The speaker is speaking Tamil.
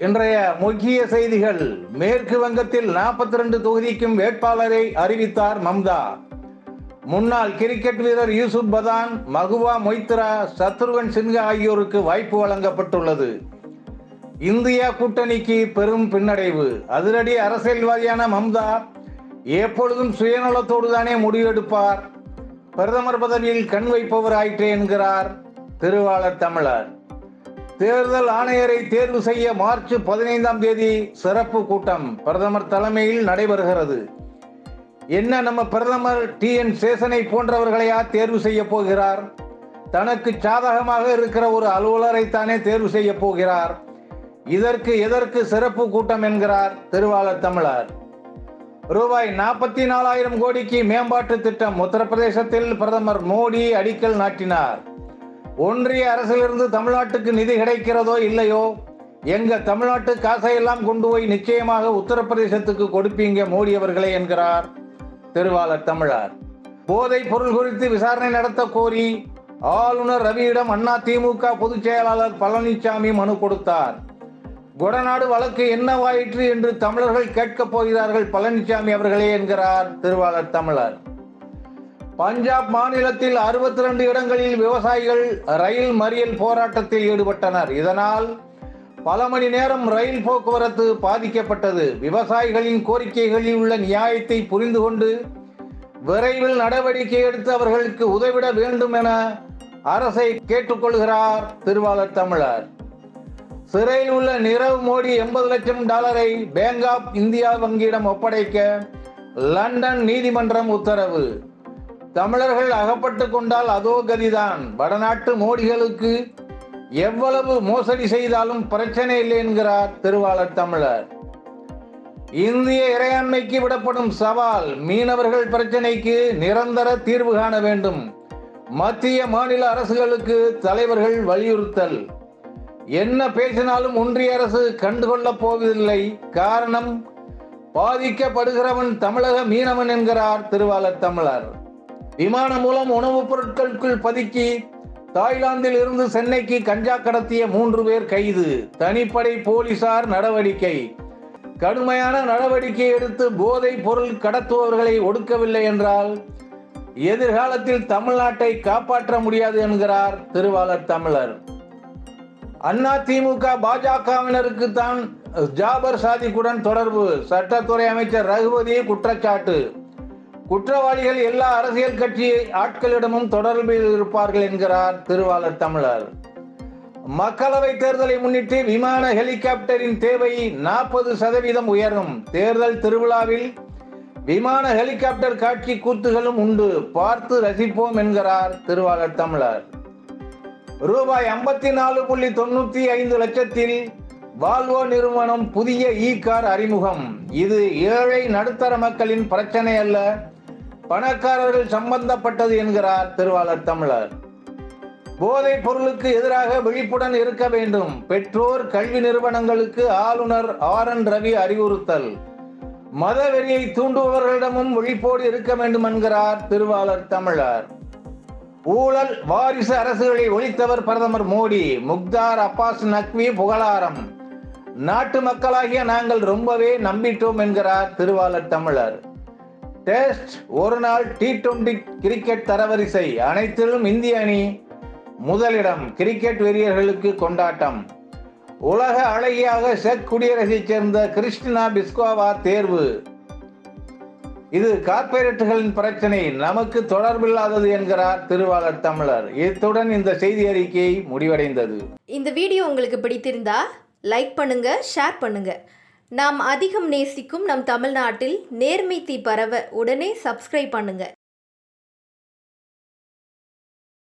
இன்றைய முக்கிய செய்திகள். மேற்கு வங்கத்தில் 42 தொகுதிக்கும் வேட்பாளரை அறிவித்தார் மம்தா. முன்னாள் கிரிக்கெட் வீரர் யூசுப் பதான் மகுவா மொய்த்ரா சத்ருகன் சின்ஹா ஆகியோருக்கு வாய்ப்பு வழங்கப்பட்டுள்ளது. இந்தியா கூட்டணிக்கு பெரும் பின்னடைவு. அதிரடி அரசியல்வாதியான மம்தா எப்பொழுதும் சுயநலத்தோடு தானே முடிவெடுப்பார். பிரதமர் பதவியில் கண் வைப்பவர் ஆயிற்றே என்கிறார் திருவாளர் தமிழர். தேர்தல் ஆணையரை தேர்வு செய்ய மார்ச் பதினைந்தாம் தேதி சிறப்பு கூட்டம் பிரதமர் தலைமையில் நடைபெறுகிறது. என்ன நம்ம பிரதமர் டி என் சேசனை போன்றவர்களையா தேர்வு செய்ய போகிறார்? தனக்கு சாதகமாக இருக்கிற ஒரு அலுவலரைத்தானே தேர்வு செய்ய போகிறார்? இதற்கு எதற்கு சிறப்பு கூட்டம் என்கிறார் திருவாளர் தமிழர். ரூபாய் நாற்பத்தி நாலாயிரம் கோடிக்கு மேம்பாட்டு திட்டம் உத்தரப்பிரதேசத்தில் பிரதமர் மோடி அடிக்கல் நாட்டினார். ஒன்றிய அரசிலிருந்து தமிழ்நாட்டுக்கு நிதி கிடைக்கிறதோ இல்லையோ எங்க தமிழ்நாட்டு காசையெல்லாம் கொண்டு போய் நிச்சயமாக உத்தரப்பிரதேசத்துக்கு கொடுப்பீங்க மோடி அவர்களே என்கிறார் திருவாளர் தமிழர். போதைப் பொருள் குறித்து விசாரணை நடத்த கோரி ஆளுநர் ரவியிடம் அண்ணா திமுக பொதுச் செயலாளர் பழனிசாமி மனு கொடுத்தார். கொடநாடு வழக்கு என்னவாயிற்று என்று தமிழர்கள் கேட்கப் போகிறார்கள் பழனிசாமி அவர்களே என்கிறார் திருவாளர் தமிழர். பஞ்சாப் மாநிலத்தில் அறுபத்தி ரெண்டு இடங்களில் விவசாயிகள் ரயில் மறியல் போராட்டத்தில் ஈடுபட்டனர். இதனால் பல மணி நேரம் ரயில் போக்குவரத்து பாதிக்கப்பட்டது. விவசாயிகளின் கோரிக்கைகளில் உள்ள நியாயத்தை புரிந்து கொண்டு விரைவில் நடவடிக்கை எடுத்து அவர்களுக்கு உதவிட வேண்டும் என அரசை கேட்டுக்கொள்கிறார் திருவாளர் தமிழர். சிறையில் உள்ள நிரவ் மோடி எண்பது லட்சம் டாலரை பேங்க் ஆப் இந்தியா வங்கியிடம் ஒப்படைக்க லண்டன் நீதிமன்றம் உத்தரவு. தமிழர்கள் அகப்பட்டு கொண்டால் அதோ கதிதான். வடநாட்டு மோடிகளுக்கு எவ்வளவு மோசடி செய்தாலும் பிரச்சனை இல்லை என்கிறார் திருவாளர் தமிழர். இந்திய இறையாண்மைக்கு விடப்படும் சவால் மீனவர்கள் பிரச்சனைக்கு நிரந்தர தீர்வு காண வேண்டும். மத்திய மாநில அரசுகளுக்கு தலைவர்கள் வலியுறுத்தல். என்ன பேசினாலும் ஒன்றிய அரசு கண்டுகொள்ளப் போவதில்லை. காரணம் பாதிக்கப்படுகிறவன் தமிழக மீனவன் என்கிறார் திருவாளர் தமிழர். விமானம் மூலம் உணவுப் பொருட்களுக்குள் பதுக்கி தாய்லாந்தில் இருந்து சென்னைக்கு கஞ்சா கடத்திய மூன்று பேர் கைது. தனிப்படை போலீசார் நடவடிக்கை. கடுமையான நடவடிக்கை எடுத்து போதைப் பொருள் கடத்துபவர்களை ஒடுக்கவில்லை என்றால் எதிர்காலத்தில் தமிழ்நாட்டை காப்பாற்ற முடியாது என்கிறார் திருவாளர் தமிழர். அண்ணா திமுக பாஜகவினருக்கு தான் ஜாபர் சாதிக்குடன் தொடர்பு. சட்டத்துறை அமைச்சர் ரகுபதி குற்றச்சாட்டு. குற்றவாளிகள் எல்லா அரசியல் கட்சி ஆட்களிடமும் தொடர்பில் இருப்பார்கள் என்கிறார் திருவாளர் தமிழர். மக்களவை தேர்தலை முன்னிட்டு விமான ஹெலிகாப்டரின் தேவை நாற்பது சதவீதம் உயரும். தேர்தல் திருவிழாவில் விமான ஹெலிகாப்டர் காட்சி கூத்துகளும் உண்டு. பார்த்து ரசிப்போம் என்கிறார் திருவாளர் தமிழர். ரூபாய் ஐம்பத்தி நாலு புள்ளி தொண்ணூத்தி ஐந்து லட்சத்தில் வால்வோ நிறுவனம் புதிய இ கார் அறிமுகம். இது ஏழை நடுத்தர மக்களின் பிரச்சனை அல்ல பணக்காரர்கள் சம்பந்தப்பட்டது என்கிறார் திருவாளர் தமிழர். போதைப் பொருளுக்கு எதிராக விழிப்புடன் இருக்க வேண்டும். பெற்றோர் கல்வி நிறுவனங்களுக்கு ஆளுநர் ஆர். என். ரவி அறிவுறுத்தல். மத வெறியை தூண்டுபவர்களிடமும் விழிப்போடு இருக்க வேண்டும் என்கிறார் திருவாளர் தமிழர். ஊழல் வாரிசு அரசுகளை ஒழித்தவர் பிரதமர் மோடி. முக்தார் அப்பாஸ் நக்வி புகழாரம். நாட்டு மக்களாகிய நாங்கள் ரொம்பவே நம்பிட்டோம் என்கிறார் திருவாளர் தமிழர். டெஸ்ட் ஒரு நாள் டி டுவெண்டி கிரிக்கெட் தரவரிசை அனைத்திலும் இந்திய அணி முதலிடம் கிரிக்கெட் வெறியர்களுக்கு கொண்டாட்டம். உலக அழகியாக செக் குடியரசைச் சேர்ந்த கிறிஸ்டினா பிஸ்கோவா தேர்வு. இது கார்ப்பரேட்டுகளின் பிரச்சனை நமக்கு தொடர்பில்லாதது என்கிறார் திருவாளர் தமிழர். இத்துடன் இந்த செய்தி அறிக்கை முடிவடைந்தது. இந்த வீடியோ உங்களுக்கு பிடித்திருந்தா லைக் பண்ணுங்க ஷேர் பண்ணுங்க. நாம் அதிகம் நேசிக்கும் நம் தமிழ்நாட்டில் நேர்மை தீ பரவ உடனே சப்ஸ்கிரைப் பண்ணுங்க.